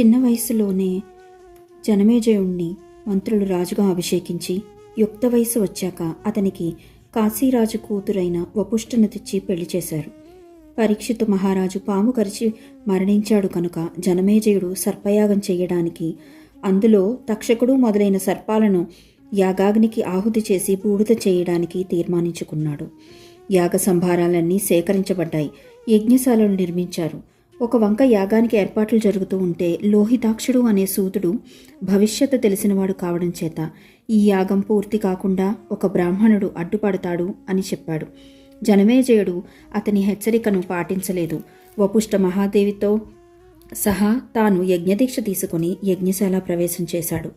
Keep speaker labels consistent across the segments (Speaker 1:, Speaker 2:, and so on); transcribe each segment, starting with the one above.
Speaker 1: చిన్న వయసులోనే జనమేజయుణ్ణి మంత్రులు రాజుగా అభిషేకించి యుక్త వయసు వచ్చాక అతనికి కాశీరాజు కూతురైన వపుష్ఠను తెచ్చి పెళ్ళి చేశారు. పరీక్షిత మహారాజు పాము కరిచి మరణించాడు కనుక జనమేజయుడు సర్పయాగం చేయడానికి అందులో తక్షకుడు మొదలైన సర్పాలను యాగాగ్నికి ఆహుతి చేసి బూడిద చేయడానికి తీర్మానించుకున్నాడు. యాగ సంభారాలన్నీ సేకరించబడ్డాయి. యజ్ఞశాలను నిర్మించారు. ఒక వంక యాగానికి ఏర్పాట్లు జరుగుతూ ఉంటే లోహితాక్షుడు అనే సూతుడు భవిష్యత్తు తెలిసినవాడు కావడం చేత ఈ యాగం పూర్తి కాకుండా ఒక బ్రాహ్మణుడు అడ్డుపడతాడు అని చెప్పాడు. జనమేజయుడు అతని హెచ్చరికను పాటించలేదు. వపుష్ట మహాదేవితో సహా తాను యజ్ఞదీక్ష తీసుకుని యజ్ఞశాల ప్రవేశం చేశాడు.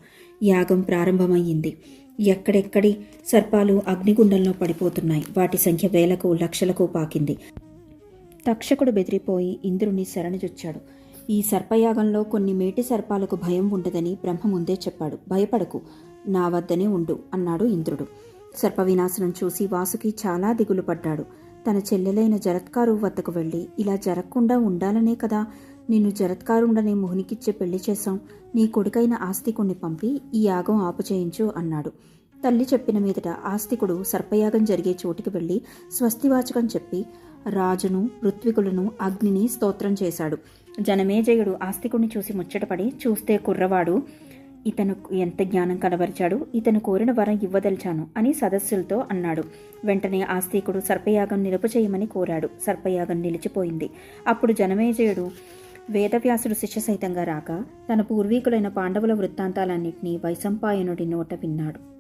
Speaker 1: యాగం ప్రారంభమయ్యింది. ఎక్కడెక్కడి సర్పాలు అగ్నిగుండంలో పడిపోతున్నాయి. వాటి సంఖ్య వేలకు లక్షలకు పాకింది. తక్షకుడు బెదిరిపోయి ఇంద్రుని శరణుజొచ్చాడు. ఈ సర్పయాగంలో కొన్ని మేటి సర్పాలకు భయం ఉండదని బ్రహ్మ ముందే చెప్పాడు. భయపడకు నా వద్దనే ఉండు అన్నాడు ఇంద్రుడు. సర్ప వినాశనం చూసి వాసుకి చాలా దిగులు పడ్డాడు. తన చెల్లెలైన జరత్కారు వద్దకు వెళ్ళి ఇలా జరగకుండా ఉండాలనే కదా నిన్ను జరత్కారుండనే మొహనికిచ్చే పెళ్ళి చేశాం నీ కొడుకైన ఆస్తికుణ్ణి పంపి ఈ యాగం ఆపుచేయించు అన్నాడు. తల్లి చెప్పిన మీదట ఆస్తికుడు సర్పయాగం జరిగే చోటికి వెళ్ళి స్వస్తివాచకం చెప్పి రాజును ఋత్వికులను అగ్నిని స్తోత్రం చేశాడు. జనమేజయుడు ఆస్తికుడిని చూసి ముచ్చటపడి చూస్తే కుర్రవాడు ఇతను ఎంత జ్ఞానం కనబరిచాడు? ఇతను కోరిన వరం ఇవ్వదలిచాను అని సదస్సులతో అన్నాడు. వెంటనే ఆస్తికుడు సర్పయాగం నిలుపు చేయమని కోరాడు. సర్పయాగం నిలిచిపోయింది. అప్పుడు జనమేజయుడు వేదవ్యాసుడు శిష్య సహితంగా రాక తన పూర్వీకులైన పాండవుల వృత్తాంతాలన్నింటినీ వైశంపాయనుడి నోట విన్నాడు.